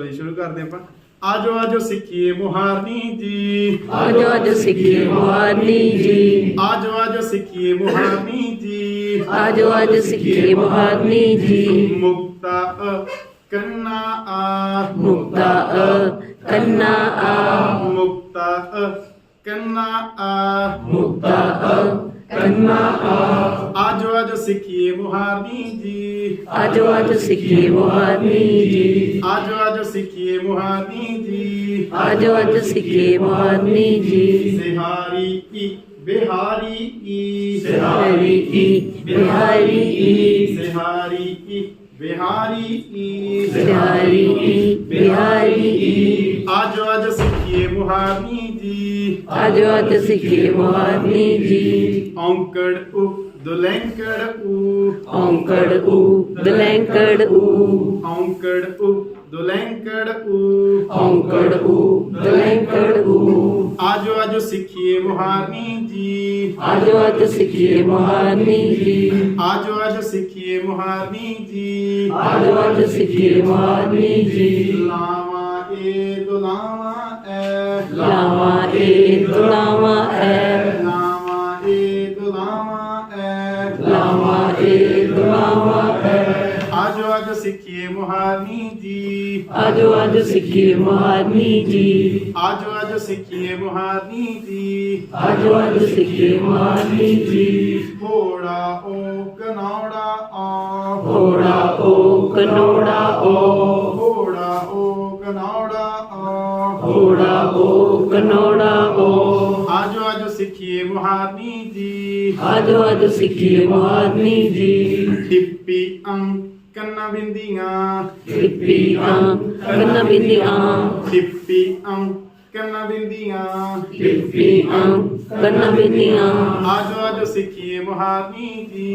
शुरू कर हैं आज आज आजो सीखिए मोहारनी जी। आजो आजो सीखिए मोहारनी जी। आजो आजो सीखिए मोहारनी जी। आजो आजो सीखिए मोहारनी जी। मुक्ता अ कन्ना आ। मुक्ता अ कन्ना आ। मुक्ता अ कन्ना आ। मुक्ता अ ਆਜੋ ਆਜੋ ਸਿੱਖੀਏ ਮੁਹਾਰਨੀ ਜੀ ਆਜੋ ਆਜੋ ਸਿੱਖੀਏ ਮੁਹਾਰਨੀ ਜੀ ਆਜੋ ਆਜੋ ਸਿੱਖੀਏ ਮੁਹਾਰਨੀ ਜੀ ਆਜੋ ਆਜੋ ਸਿੱਖੀਏ ਮੁਹਾਰਨੀ ਜੀ ਸਿਹਾਰੀ ਈ ਬਿਹਾਰੀ ਈ ਹਰੀ ਈ ਬਿਹਾਰੀ ਈ ਸਿਹਾਰੀ ਈ ਬਿਹਾਰੀ ਈ ਬਿਹਾਰੀ ਈ ਬਿਹਾਰੀ की अजोत सिखी मोहनी की औंकड़ उ दुलैंकड़ उ औंकड़ उ दुलैंकड़ उ औंकड़ उ दुलैंकड़ उ औंकड़ उ दुलैंकड़ उ आजो आजो सिखिए मोहानी जी। आजो आजो सिखिए मोहानी जी। आजो आजो सिखिए मोहानी जी आजो आजो सिखिए मोहानी जी लाम ਜੀ ਲਾਵਾ ਐ। ਲਾਵਾ ਏ ਦੁਲਾਵਾ ਐ। ਲਾਵਾ ਏ ਦੁਲਾਵਾ ਐ। ਲਾਵਾ ਏ ਦੁਲਾਵਾ ਐ। ਆਜੋ ਆਜੋ ਸਿੱਖੀਏ ਮੁਹਾਰਨੀ ਜੀ। ਆਜੋ ਆਜੋ ਸਿੱਖੀਏ ਮੁਹਾਰਨੀ ਜੀ। ਆਜੋ ਆਜੋ ਸਿੱਖੀਏ ਮੁਹਾਰਨੀ ਜੀ। ਆਜੋ ਆਜੋ ਸਿੱਖੀਏ ਮੁਹਾਰਨੀ ਜੀ। ਘੋੜਾ ਓ ਕਨੌੜਾ ਆ। ਹੋੜਾ ਓ ਕਨੋੜਾ ਓ ਕਨੌੜਾ ਆ ਹੋੜਾ ਓ ਕਨੋੜਾ ਓ। ਆਜੋ ਆਜੋ ਸਿੱਖੀਏ ਮੁਹਾਰਨੀ ਜੀ। ਆਜੋ ਆਜੋ ਸਿੱਖੀਏ ਮੁਹਾਰਨੀ ਜੀ। ਟਿੱਪੀ ਅੰਕ ਕੰਨਾ ਬਿੰਦੀਆਂ। ਟਿੱਪੀ ਆਂ ਕੰਨ ਬਿੰਦੀਆਂ। ਟਿੱਪੀ ਅੰਕ ਕੰਨਾ ਬਿੰਦੀਆਂ। ਟਿੱਪੀ ਆਂ ਕੰਨ ਬਿੰਦੀਆਂ। ਆਜੋ ਆਜੋ ਸਿੱਖੀਏ ਮੁਹਾਰਨੀ ਜੀ।